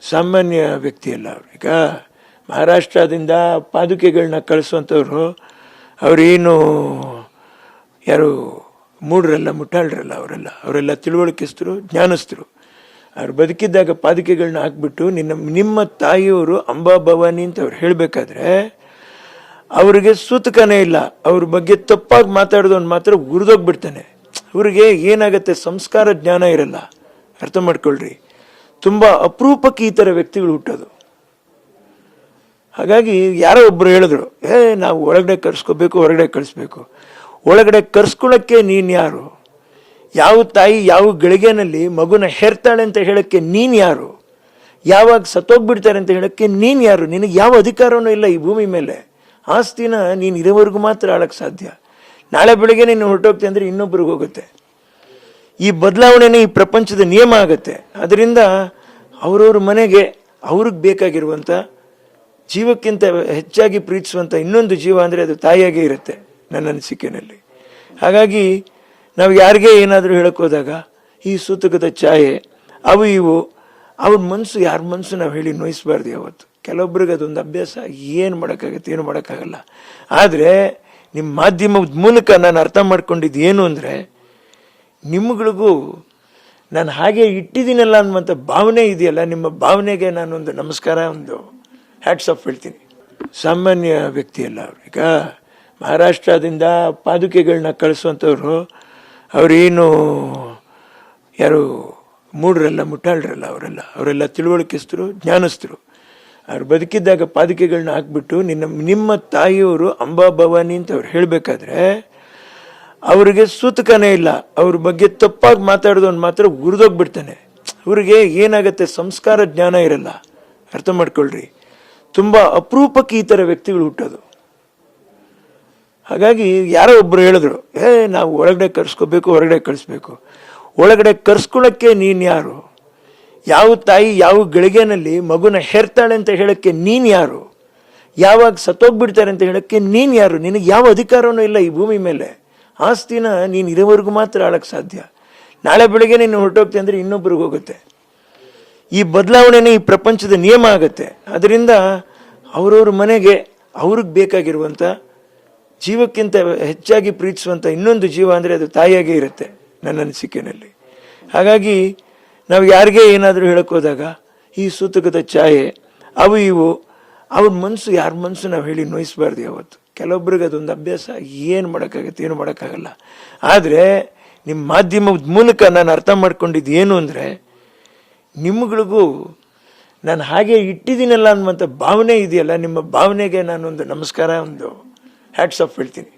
ಸಾಮಾನ್ಯ ವ್ಯಕ್ತಿ ಅಲ್ಲ ಅವ್ರು. ಈಗ ಮಹಾರಾಷ್ಟ್ರದಿಂದ ಪಾದುಕೆಗಳನ್ನ ಕಳಿಸುವಂಥವ್ರು, ಅವರೇನು ಯಾರು ಮೂಡ್ರಲ್ಲ ಮುಟ್ಟಾಳ್ರಲ್ಲ ಅವರೆಲ್ಲ. ಅವರೆಲ್ಲ ತಿಳುವಳಿಕೆಸ್ತರು ಜ್ಞಾನಸ್ಥರು. ಅವ್ರು ಬದುಕಿದ್ದಾಗ ಪಾದುಕೆಗಳನ್ನ ಹಾಕ್ಬಿಟ್ಟು ನಿನ್ನ, ನಿಮ್ಮ ತಾಯಿಯವರು ಅಂಬಾ ಭವಾನಿ ಅಂತ ಅವ್ರು ಹೇಳಬೇಕಾದ್ರೆ, ಅವರಿಗೆ ಸೂತಕನೇ ಇಲ್ಲ. ಅವ್ರ ಬಗ್ಗೆ ತಪ್ಪಾಗಿ ಮಾತಾಡಿದವನು ಮಾತ್ರ ಗುರಿದೋಗ್ಬಿಡ್ತಾನೆ ಅವ್ರಿಗೆ ಏನಾಗತ್ತೆ? ಸಂಸ್ಕಾರ ಜ್ಞಾನ ಇರಲ್ಲ. ಅರ್ಥ ಮಾಡ್ಕೊಳ್ರಿ. ತುಂಬಾ ಅಪರೂಪಕ್ಕೆ ಈ ಥರ ವ್ಯಕ್ತಿಗಳು ಹುಟ್ಟೋದು. ಹಾಗಾಗಿ ಯಾರೋ ಒಬ್ಬರು ಹೇಳಿದ್ರು, ಏ, ನಾವು ಒಳಗಡೆ ಕರ್ಸ್ಕೋಬೇಕು, ಹೊರಗಡೆ ಕಳಿಸ್ಬೇಕು ಒಳಗಡೆ ಕರ್ಸ್ಕೊಳಕ್ಕೆ ನೀನ್ ಯಾರು? ಯಾವ ತಾಯಿ ಯಾವ ಗಳಿಗೆನಲ್ಲಿ ಮಗುನ ಹೆರ್ತಾಳೆ ಅಂತ ಹೇಳಕ್ಕೆ ನೀನ್ ಯಾರು? ಯಾವಾಗ ಸತ್ತೋಗ್ಬಿಡ್ತಾರೆ ಅಂತ ಹೇಳಕ್ಕೆ ನೀನ್ ಯಾರು? ನಿನಗೆ ಯಾವ ಅಧಿಕಾರವೂ ಇಲ್ಲ ಈ ಭೂಮಿ ಮೇಲೆ. ಆಸ್ತಿನ ನೀನು ಇರೋವರೆಗೂ ಮಾತ್ರ ಆಳಕ್ಕೆ ಸಾಧ್ಯ. ನಾಳೆ ಬೆಳಿಗ್ಗೆ ನೀನು ಹೊರಟೋಗ್ತೆ ಅಂದರೆ ಇನ್ನೊಬ್ರಿಗೆ ಹೋಗುತ್ತೆ. ಈ ಬದಲಾವಣೆನೇ ಈ ಪ್ರಪಂಚದ ನಿಯಮ ಆಗುತ್ತೆ. ಅದರಿಂದ ಅವ್ರವ್ರ ಮನೆಗೆ ಅವ್ರಿಗೆ ಬೇಕಾಗಿರುವಂಥ ಜೀವಕ್ಕಿಂತ ಹೆಚ್ಚಾಗಿ ಪ್ರೀತಿಸುವಂಥ ಇನ್ನೊಂದು ಜೀವ ಅಂದರೆ ಅದು ತಾಯಿಯಾಗೇ ಇರುತ್ತೆ ನನ್ನ ಅನಿಸಿಕೆಯಲ್ಲಿ. ಹಾಗಾಗಿ ನಾವು ಯಾರಿಗೆ ಏನಾದರೂ ಹೇಳಕ್ಕೋದಾಗ ಈ ಸೂತಕದ ಛಾಯೆ, ಅವು ಇವು, ಅವ್ರ ಮನಸ್ಸು ಯಾರ ಮನಸ್ಸು ನಾವು ಹೇಳಿ ನೋಯಿಸಬಾರ್ದು ಯಾವತ್ತು. ಕೆಲವೊಬ್ರಿಗೆ ಅದೊಂದು ಅಭ್ಯಾಸ, ಏನು ಮಾಡೋಕ್ಕಾಗತ್ತೆ, ಏನು ಮಾಡೋಕ್ಕಾಗಲ್ಲ. ಆದರೆ ನಿಮ್ಮ ಮಾಧ್ಯಮದ ಮೂಲಕ ನಾನು ಅರ್ಥ ಮಾಡ್ಕೊಂಡಿದ್ದು ಏನು ಅಂದರೆ ನಿಮ್ಗಳಿಗೂ ನಾನು ಹಾಗೆ ಇಟ್ಟಿದ್ದೀನಲ್ಲ ಅನ್ನುವಂಥ ಭಾವನೆ ಇದೆಯಲ್ಲ, ನಿಮ್ಮ ಭಾವನೆಗೆ ನಾನೊಂದು ನಮಸ್ಕಾರ, ಒಂದು ಹ್ಯಾಟ್ಸ್ ಆಫ್ ಹೇಳ್ತೀನಿ. ಸಾಮಾನ್ಯ ವ್ಯಕ್ತಿ ಅಲ್ಲ ಅವ್ರು. ಈಗ ಮಹಾರಾಷ್ಟ್ರದಿಂದ ಪಾದುಕೆಗಳನ್ನ ಕಳಿಸುವಂಥವ್ರು, ಅವರೇನು ಯಾರು ಮೂಡ್ರಲ್ಲ ಮುಟ್ಟಾಳ್ರಲ್ಲ ಅವರೆಲ್ಲ. ಅವರೆಲ್ಲ ತಿಳುವಳಿಕೆಸ್ತರು ಜ್ಞಾನಸ್ಥರು. ಅವ್ರು ಬದುಕಿದ್ದಾಗ ಪಾದುಕೆಗಳನ್ನ ಹಾಕ್ಬಿಟ್ಟು ನಿನ್ನ, ನಿಮ್ಮ ತಾಯಿಯವರು ಅಂಬಾ ಭವಾನಿ ಅಂತ ಅವ್ರು ಹೇಳಬೇಕಾದ್ರೆ ಅವ್ರಿಗೆ ಸೂತಕನೇ ಇಲ್ಲ. ಅವ್ರ ಬಗ್ಗೆ ತಪ್ಪಾಗಿ ಮಾತಾಡಿದವನು ಮಾತ್ರ ಉರಿದೋಗ್ಬಿಡ್ತಾನೆ. ಅವರಿಗೆ ಏನಾಗತ್ತೆ? ಸಂಸ್ಕಾರ ಜ್ಞಾನ ಇರಲ್ಲ. ಅರ್ಥ ಮಾಡ್ಕೊಳ್ರಿ. ತುಂಬಾ ಅಪರೂಪಕ್ಕೆ ಈ ಥರ ವ್ಯಕ್ತಿಗಳು ಹುಟ್ಟೋದು. ಹಾಗಾಗಿ ಯಾರೋ ಒಬ್ರು ಹೇಳಿದ್ರು, ಏ, ನಾವು ಒಳಗಡೆ ಕರ್ಸ್ಕೋಬೇಕು, ಹೊರಗಡೆ ಕಳಿಸ್ಬೇಕು. ಒಳಗಡೆ ಕರ್ಸ್ಕೊಳಕ್ಕೆ ನೀನ್ ಯಾರು? ಯಾವ ತಾಯಿ ಯಾವ ಗಳಿಗೆನಲ್ಲಿ ಮಗುನ ಹೆರ್ತಾಳೆ ಅಂತ ಹೇಳಕ್ಕೆ ನೀನ್ ಯಾರು? ಯಾವಾಗ ಸತ್ತೋಗ್ಬಿಡ್ತಾರೆ ಅಂತ ಹೇಳಕ್ಕೆ ನೀನ್ ಯಾರು? ನಿನಗೆ ಯಾವ ಅಧಿಕಾರವೂ ಇಲ್ಲ ಈ ಭೂಮಿ ಮೇಲೆ. ಆಸ್ತಿನ ನೀನು ಇದುವರೆಗೂ ಮಾತ್ರ ಆಳಕ್ಕೆ ಸಾಧ್ಯ. ನಾಳೆ ಬೆಳಿಗ್ಗೆ ನೀನು ಹೊರಟೋಗ್ತೆ ಅಂದರೆ ಇನ್ನೊಬ್ಬರಿಗೆ ಹೋಗುತ್ತೆ. ಈ ಬದಲಾವಣೆನೇ ಈ ಪ್ರಪಂಚದ ನಿಯಮ ಆಗುತ್ತೆ. ಅದರಿಂದ ಅವರವ್ರ ಮನೆಗೆ ಅವ್ರಿಗೆ ಬೇಕಾಗಿರುವಂಥ ಜೀವಕ್ಕಿಂತ ಹೆಚ್ಚಾಗಿ ಪ್ರೀತಿಸುವಂಥ ಇನ್ನೊಂದು ಜೀವ ಅಂದರೆ ಅದು ತಾಯಿಯಾಗೇ ಇರುತ್ತೆ ನನ್ನ ಅನಿಸಿಕೆಯಲ್ಲಿ. ಹಾಗಾಗಿ ನಾವು ಯಾರಿಗೆ ಏನಾದರೂ ಹೇಳೋಕ್ಕೋದಾಗ ಈ ಸೂತಕದ ಛಾಯೆ, ಅವು ಇವು, ಅವ್ರ ಮನಸ್ಸು ಯಾರ ಮನಸ್ಸು ನಾವು ಹೇಳಿ ನೋಯಿಸಬಾರ್ದು ಯಾವತ್ತು. ಕೆಲವೊಬ್ರಿಗೆ ಅದೊಂದು ಅಭ್ಯಾಸ. ಏನು ಮಾಡೋಕ್ಕಾಗತ್ತೆ, ಏನು ಮಾಡೋಕ್ಕಾಗಲ್ಲ. ಆದರೆ ನಿಮ್ಮ ಮಾಧ್ಯಮದ ಮೂಲಕ ನಾನು ಅರ್ಥ ಮಾಡ್ಕೊಂಡಿದ್ದು ಏನು ಅಂದರೆ, ನಿಮ್ಗಳಿಗೂ ನಾನು ಹಾಗೆ ಇಟ್ಟಿದ್ದೀನಲ್ಲ ಅನ್ನುವಂಥ ಭಾವನೆ ಇದೆಯಲ್ಲ, ನಿಮ್ಮ ಭಾವನೆಗೆ ನಾನೊಂದು ನಮಸ್ಕಾರ, ಒಂದು ಹ್ಯಾಟ್ಸ್ ಆಫ್ ಹೇಳ್ತೀನಿ.